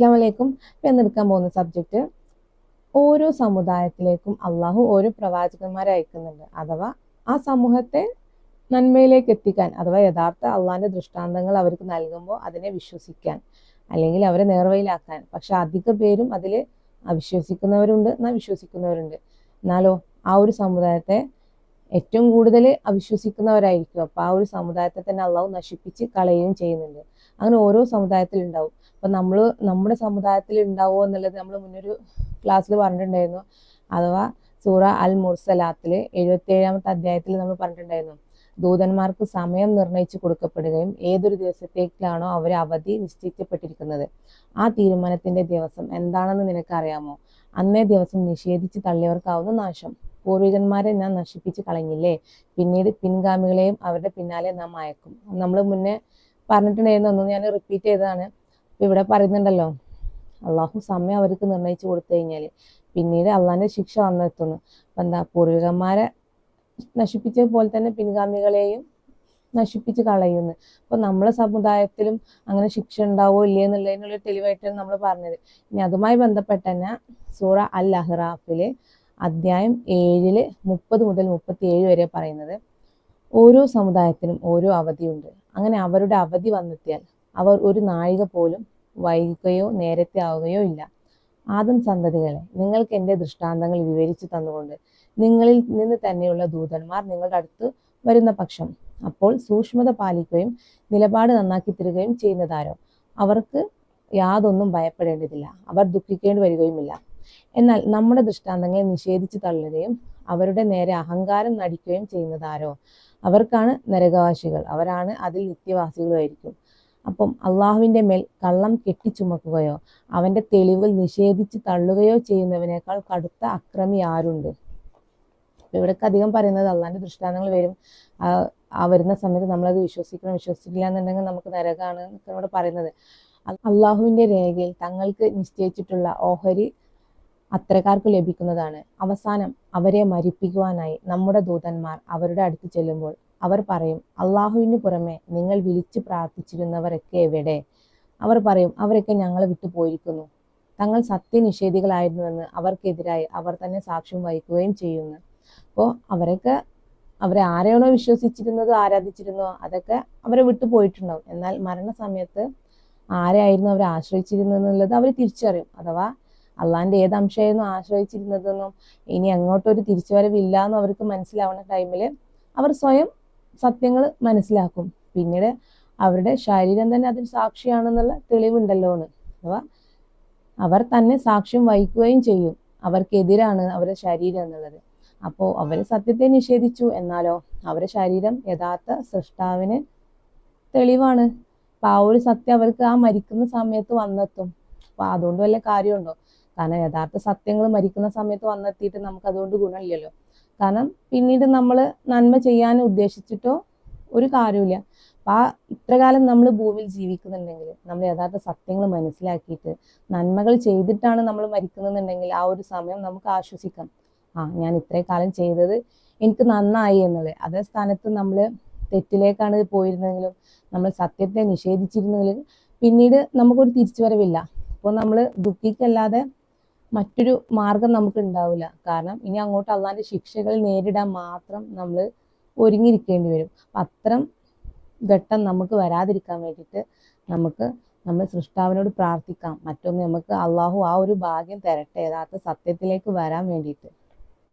അസ്സാം വലൈക്കും ഇപ്പം എടുക്കാൻ പോകുന്ന സബ്ജക്റ്റ് ഓരോ സമുദായത്തിലേക്കും അള്ളാഹു ഓരോ പ്രവാചകന്മാരെ അയക്കുന്നുണ്ട്. അഥവാ ആ സമൂഹത്തെ നന്മയിലേക്ക് എത്തിക്കാൻ അഥവാ യഥാർത്ഥ അള്ളാഹിന്റെ ദൃഷ്ടാന്തങ്ങൾ അവർക്ക് നൽകുമ്പോൾ അതിനെ വിശ്വസിക്കാൻ അല്ലെങ്കിൽ അവരെ നേർവയിലാക്കാൻ പക്ഷെ അധിക പേരും അതിൽ അവിശ്വസിക്കുന്നവരുണ്ട് എന്നാൽ വിശ്വസിക്കുന്നവരുണ്ട്. എന്നാലോ ആ ഒരു സമുദായത്തെ ഏറ്റവും കൂടുതൽ അവിശ്വസിക്കുന്നവരായിരിക്കും. അപ്പോൾ ആ ഒരു സമുദായത്തെ തന്നെ അള്ളാഹു നശിപ്പിച്ച് കളയുകയും ചെയ്യുന്നുണ്ട്. അങ്ങനെ ഓരോ സമുദായത്തിലുണ്ടാവും. അപ്പം നമ്മൾ നമ്മുടെ സമുദായത്തിൽ ഉണ്ടാവുമോ എന്നുള്ളത് നമ്മൾ മുന്നൊരു ക്ലാസ്സിൽ പറഞ്ഞിട്ടുണ്ടായിരുന്നു. അഥവാ സൂറ അൽ മുർസലാത്തിൽ എഴുപത്തി ഏഴാമത്തെ അധ്യായത്തിൽ നമ്മൾ പറഞ്ഞിട്ടുണ്ടായിരുന്നു. ദൂതന്മാർക്ക് സമയം നിർണയിച്ചു കൊടുക്കപ്പെടുകയും ഏതൊരു ദിവസത്തേക്കാണോ അവർ അവധി നിശ്ചയിക്കപ്പെട്ടിരിക്കുന്നത്. ആ തീരുമാനത്തിന്റെ ദിവസം എന്താണെന്ന് നിനക്കറിയാമോ? അന്നേ ദിവസം നിഷേധിച്ച് തള്ളിയവർക്കാവുന്ന നാശം. പൂർവികന്മാരെ നാം നശിപ്പിച്ച് കളഞ്ഞില്ലേ? പിന്നീട് പിൻഗാമികളെയും അവരുടെ പിന്നാലെ നാം അയക്കും. നമ്മൾ മുന്നേ പറഞ്ഞിട്ടുണ്ടായിരുന്നു ഒന്ന് ഞാൻ റിപ്പീറ്റ് ചെയ്തതാണ്. ഇവിടെ പറയുന്നുണ്ടല്ലോ അള്ളാഹു സമയം അവർക്ക് നിർണയിച്ചു കൊടുത്തു കഴിഞ്ഞാൽ പിന്നീട് അള്ളാഹിന്റെ ശിക്ഷ വന്നെത്തുന്നു. അപ്പൊ എന്താ പൂർവികന്മാരെ നശിപ്പിച്ച പോലെ തന്നെ പിൻഗാമികളെയും നശിപ്പിച്ച് കളയുന്നു. അപ്പൊ നമ്മളെ സമുദായത്തിലും അങ്ങനെ ശിക്ഷ ഉണ്ടാവോ ഇല്ലേ എന്നുള്ളതിനുള്ള തെളിവായിട്ടാണ് നമ്മൾ പറഞ്ഞത്. ഇനി അതുമായി ബന്ധപ്പെട്ട തന്നെ സൂറ അൽ അഹ്റാഫിൽ അധ്യായം ഏഴിൽ മുപ്പത് മുതൽ മുപ്പത്തി ഏഴ് വരെ പറയുന്നത് ഓരോ സമുദായത്തിനും ഓരോ അവധിയുണ്ട്. അങ്ങനെ അവരുടെ അവധി വന്നെത്തിയാൽ അവർ ഒരു നാഴിക പോലും വൈകുകയോ നേരത്തെ ആവുകയോ ഇല്ല. ആദം സന്തതികളെ നിങ്ങൾക്ക് എന്റെ ദൃഷ്ടാന്തങ്ങൾ വിവരിച്ചു തന്നുകൊണ്ട് നിങ്ങളിൽ നിന്ന് തന്നെയുള്ള ദൂതന്മാർ നിങ്ങളുടെ അടുത്ത് വരുന്ന പക്ഷം അപ്പോൾ സൂക്ഷ്മത പാലിക്കുകയും നിലപാട് നന്നാക്കി തരികയും ചെയ്യുന്നതാരോ? അവർക്ക് യാതൊന്നും ഭയപ്പെടേണ്ടതില്ല. അവർ ദുഃഖിക്കേണ്ടി വരികയുമില്ല. എന്നാൽ നമ്മുടെ ദൃഷ്ടാന്തങ്ങളെ നിഷേധിച്ചു തള്ളുകയും അവരുടെ നേരെ അഹങ്കാരം നടിക്കുകയും ചെയ്യുന്നതാരോ അവർക്കാണ് നരകവാസികൾ. അവരാണ് അതിൽ നിത്യവാസികളുമായിരിക്കും. അപ്പം അള്ളാഹുവിന്റെ മേൽ കള്ളം കെട്ടിച്ചുമക്കുകയോ അവന്റെ തെളിവുകൾ നിഷേധിച്ച് തള്ളുകയോ ചെയ്യുന്നവനേക്കാൾ കടുത്ത അക്രമി ആരുണ്ട്? ഇവിടേക്ക് അധികം പറയുന്നത് അള്ളാഹിന്റെ ദൃഷ്ടാന്തങ്ങൾ വരും. ആ വരുന്ന സമയത്ത് നമ്മളത് വിശ്വസിക്കണം വിശ്വസിക്കില്ല എന്നുണ്ടെങ്കിൽ നമുക്ക് നരകമാണ് ഇവിടെ പറയുന്നത്. അള്ളാഹുവിന്റെ രേഖയിൽ തങ്ങൾക്ക് നിശ്ചയിച്ചിട്ടുള്ള ഓഹരി അത്രക്കാർക്ക് ലഭിക്കുന്നതാണ്. അവസാനം അവരെ മരിപ്പിക്കുവാനായി നമ്മുടെ ദൂതന്മാർ അവരുടെ അടുത്ത് ചെല്ലുമ്പോൾ അവർ പറയും അള്ളാഹുവിന് പുറമെ നിങ്ങൾ വിളിച്ചു പ്രാർത്ഥിച്ചിരുന്നവരൊക്കെ എവിടെ? അവർ പറയും അവരൊക്കെ ഞങ്ങളെ വിട്ടു പോയിരിക്കുന്നു. തങ്ങൾ സത്യനിഷേധികളായിരുന്നുവെന്ന് അവർക്കെതിരായി അവർ തന്നെ സാക്ഷ്യം വഹിക്കുകയും ചെയ്യുന്നു. അപ്പോൾ അവരൊക്കെ അവരെ ആരെയാണോ വിശ്വസിച്ചിരുന്നതോ ആരാധിച്ചിരുന്നോ അതൊക്കെ അവരെ വിട്ടു പോയിട്ടുണ്ടാവും. എന്നാൽ മരണസമയത്ത് ആരെയായിരുന്നു അവരെ ആശ്രയിച്ചിരുന്നത് എന്നുള്ളത് അവർ തിരിച്ചറിയും. അഥവാ അള്ളാന്റെ ഏത് അംശമായിരുന്നു ആശ്രയിച്ചിരുന്നതെന്നും ഇനി അങ്ങോട്ടൊരു തിരിച്ചുവരവില്ല എന്നും അവർക്ക് മനസ്സിലാവുന്ന ടൈമിൽ അവർ സ്വയം സത്യങ്ങൾ മനസ്സിലാക്കും. പിന്നീട് അവരുടെ ശരീരം തന്നെ അതിന് സാക്ഷിയാണെന്നുള്ള തെളിവുണ്ടല്ലോ എന്ന് അഥവാ അവർ തന്നെ സാക്ഷ്യം വഹിക്കുകയും ചെയ്യും. അവർക്കെതിരാണ് അവരുടെ ശരീരം എന്നുള്ളത്. അപ്പോൾ അവർ സത്യത്തെ നിഷേധിച്ചു. എന്നാലോ അവരുടെ ശരീരം യഥാർത്ഥ സൃഷ്ടാവിന് തെളിവാണ്. അപ്പോൾ ആ ഒരു സത്യം അവർക്ക് ആ മരിക്കുന്ന സമയത്ത് വന്നെത്തും. അപ്പോൾ അതുകൊണ്ട് വല്ല കാര്യമുണ്ടോ? കാരണം യഥാർത്ഥ സത്യങ്ങൾ മരിക്കുന്ന സമയത്ത് വന്നെത്തിയിട്ട് നമുക്ക് അതുകൊണ്ട് ഗുണമില്ലല്ലോ. കാരണം പിന്നീട് നമ്മൾ നന്മ ചെയ്യാൻ ഉദ്ദേശിച്ചിട്ടോ ഒരു കാര്യമില്ല അപ്പൊ ആ ഇത്രകാലം നമ്മൾ ഭൂമിയിൽ ജീവിക്കുന്നുണ്ടെങ്കിൽ നമ്മൾ യഥാർത്ഥ സത്യങ്ങൾ മനസ്സിലാക്കിയിട്ട് നന്മകൾ ചെയ്തിട്ടാണ് നമ്മൾ മരിക്കുന്നുണ്ടെങ്കിൽ ആ ഒരു സമയം നമുക്ക് ആശ്വസിക്കാം. ആ ഞാൻ ഇത്രയും കാലം ചെയ്തത് എനിക്ക് നന്നായി എന്നുള്ളത്. അതേ സ്ഥാനത്ത് നമ്മൾ തെറ്റിലേക്കാണ് പോയിരുന്നെങ്കിലും നമ്മൾ സത്യത്തെ നിഷേധിച്ചിരുന്നെങ്കിലും പിന്നീട് നമുക്കൊരു തിരിച്ചുവരവില്ല. അപ്പോൾ നമ്മൾ ദുഃഖിക്കല്ലാതെ മറ്റൊരു മാർഗം നമുക്ക് ഉണ്ടാവില്ല കാരണം ഇനി അങ്ങോട്ട് അള്ളാന്റെ ശിക്ഷകൾ നേരിടാൻ മാത്രം നമ്മൾ ഒരുങ്ങിയിരിക്കേണ്ടി വരും. അത്തരം ഘട്ടം നമുക്ക് വരാതിരിക്കാൻ വേണ്ടിയിട്ട് നമുക്ക് നമ്മൾ സൃഷ്ടാവിനോട് പ്രാർത്ഥിക്കാം. മറ്റൊന്ന് നമുക്ക് അള്ളാഹു ആ ഒരു ഭാഗ്യം തരട്ടെ യഥാർത്ഥ സത്യത്തിലേക്ക് വരാൻ വേണ്ടിയിട്ട്.